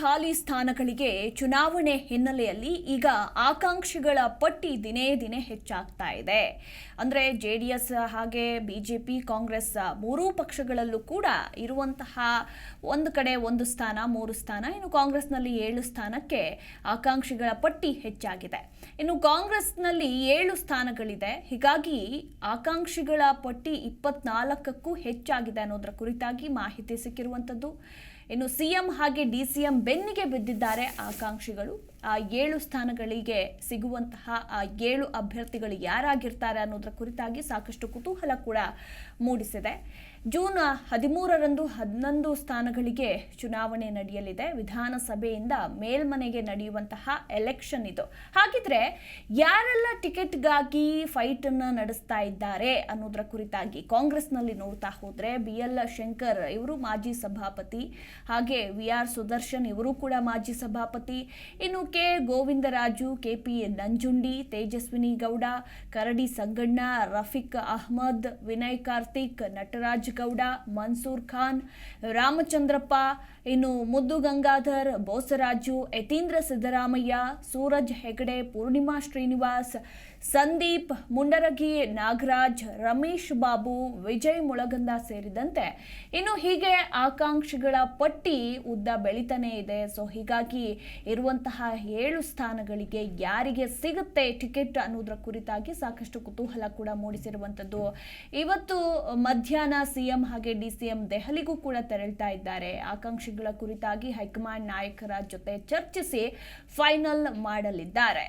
ಖಾಲಿ ಸ್ಥಾನಗಳಿಗೆ ಚುನಾವಣೆ ಹಿನ್ನೆಲೆಯಲ್ಲಿ ಈಗ ಆಕಾಂಕ್ಷಿಗಳ ಪಟ್ಟಿ ದಿನೇ ದಿನೇ ಹೆಚ್ಚಾಗ್ತಾ ಇದೆ. ಅಂದರೆ ಜೆ ಡಿ ಎಸ್ ಹಾಗೆ ಬಿ ಜೆ ಪಿ ಕಾಂಗ್ರೆಸ್ ಮೂರೂ ಪಕ್ಷಗಳಲ್ಲೂ ಕೂಡ ಇರುವಂತಹ ಒಂದು ಕಡೆ ಒಂದು ಸ್ಥಾನ, ಮೂರು ಸ್ಥಾನ, ಇನ್ನು ಕಾಂಗ್ರೆಸ್ನಲ್ಲಿ ಏಳು ಸ್ಥಾನಕ್ಕೆ ಆಕಾಂಕ್ಷಿಗಳ ಪಟ್ಟಿ ಹೆಚ್ಚಾಗಿದೆ. ಇನ್ನು ಕಾಂಗ್ರೆಸ್ನಲ್ಲಿ ಏಳು ಸ್ಥಾನಗಳಿದೆ. ಹೀಗಾಗಿ ಆಕಾಂಕ್ಷಿಗಳ ಪಟ್ಟಿ ಇಪ್ಪತ್ನಾಲ್ಕಕ್ಕೂ ಹೆಚ್ಚಾಗಿದೆ ಅನ್ನೋದರ ಕುರಿತಾಗಿ ಮಾಹಿತಿ ಸಿಕ್ಕಿರುವಂಥದ್ದು ಇನ್ನು ಸಿಎಂ ಹಾಗೆ ಡಿ ಸಿ ಎಂ ಬೆನ್ನಿಗೆ ಬಿದ್ದಿದ್ದಾರೆ ಆಕಾಂಕ್ಷಿಗಳು. ಏಳು ಸ್ಥಾನಗಳಿಗೆ ಸಿಗುವಂತಹ ಆ ಏಳು ಅಭ್ಯರ್ಥಿಗಳು ಯಾರಾಗಿರ್ತಾರೆ ಅನ್ನೋದರ ಕುರಿತಾಗಿ ಸಾಕಷ್ಟು ಕುತೂಹಲ ಕೂಡ ಮೂಡಿಸಿದೆ. ಜೂನ್ ಹದಿಮೂರರಂದು ಹನ್ನೊಂದು ಸ್ಥಾನಗಳಿಗೆ ಚುನಾವಣೆ ನಡೆಯಲಿದೆ. ವಿಧಾನಸಭೆಯಿಂದ ಮೇಲ್ಮನೆಗೆ ನಡೆಯುವಂತಹ ಎಲೆಕ್ಷನ್ ಇದು. ಹಾಗಿದ್ರೆ ಯಾರೆಲ್ಲ ಟಿಕೆಟ್ಗಾಗಿ ಫೈಟ್ ಅನ್ನ ನಡೆಸ್ತಾ ಇದ್ದಾರೆ ಅನ್ನೋದರ ಕುರಿತಾಗಿ ಕಾಂಗ್ರೆಸ್ನಲ್ಲಿ ನೋಡ್ತಾ ಹೋದ್ರೆ ಬಿ ಎಲ್ ಶಂಕರ್ ಇವರು ಮಾಜಿ ಸಭಾಪತಿ, ಹಾಗೆ ವಿ ಆರ್ ಸುದರ್ಶನ್ ಇವರು ಕೂಡ ಮಾಜಿ ಸಭಾಪತಿ. ಇನ್ನು K Govindaraju K P Nanjundi, Tejaswini Gowda, Karadi Sanganna, Rafiq Ahmed, Vinay Karthik, Nataraj Gowda, Mansoor Khan, Ramachandrappa, ಇನ್ನು ಮುದ್ದು ಗಂಗಾಧರ್, ಬೋಸರಾಜು, ಯತೀಂದ್ರ ಸಿದ್ದರಾಮಯ್ಯ, ಸೂರಜ್ ಹೆಗಡೆ, ಪೂರ್ಣಿಮಾ ಶ್ರೀನಿವಾಸ್, ಸಂದೀಪ್, ಮುಂಡರಗಿ ನಾಗರಾಜ್, ರಮೇಶ್ ಬಾಬು, ವಿಜಯ್ ಮುಳಗಂದ ಸೇರಿದಂತೆ. ಇನ್ನು ಹೀಗೆ ಆಕಾಂಕ್ಷಿಗಳ ಪಟ್ಟಿ ಉದ್ದ ಬೆಳಿತಾನೆ ಇದೆ. ಸೊ ಹೀಗಾಗಿ ಇರುವಂತಹ ಏಳು ಸ್ಥಾನಗಳಿಗೆ ಯಾರಿಗೆ ಸಿಗುತ್ತೆ ಟಿಕೆಟ್ ಅನ್ನೋದರ ಕುರಿತಾಗಿ ಸಾಕಷ್ಟು ಕುತೂಹಲ ಕೂಡ ಮೂಡಿಸಿರುವಂಥದ್ದು. ಇವತ್ತು ಮಧ್ಯಾಹ್ನ ಸಿಎಂ ಹಾಗೆ ಡಿ ಸಿ ಎಂ ದೆಹಲಿಗೂ ಕೂಡ ತೆರಳ್ತಾ ಇದ್ದಾರೆ. ಆಕಾಂಕ್ಷಿಗಳ ಕುರಿತಾಗಿ ಹೈಕಮಾಂಡ್ ನಾಯಕರ ಜೊತೆ ಚರ್ಚಿಸಿ ಫೈನಲ್ ಮಾಡಲಿದ್ದಾರೆ.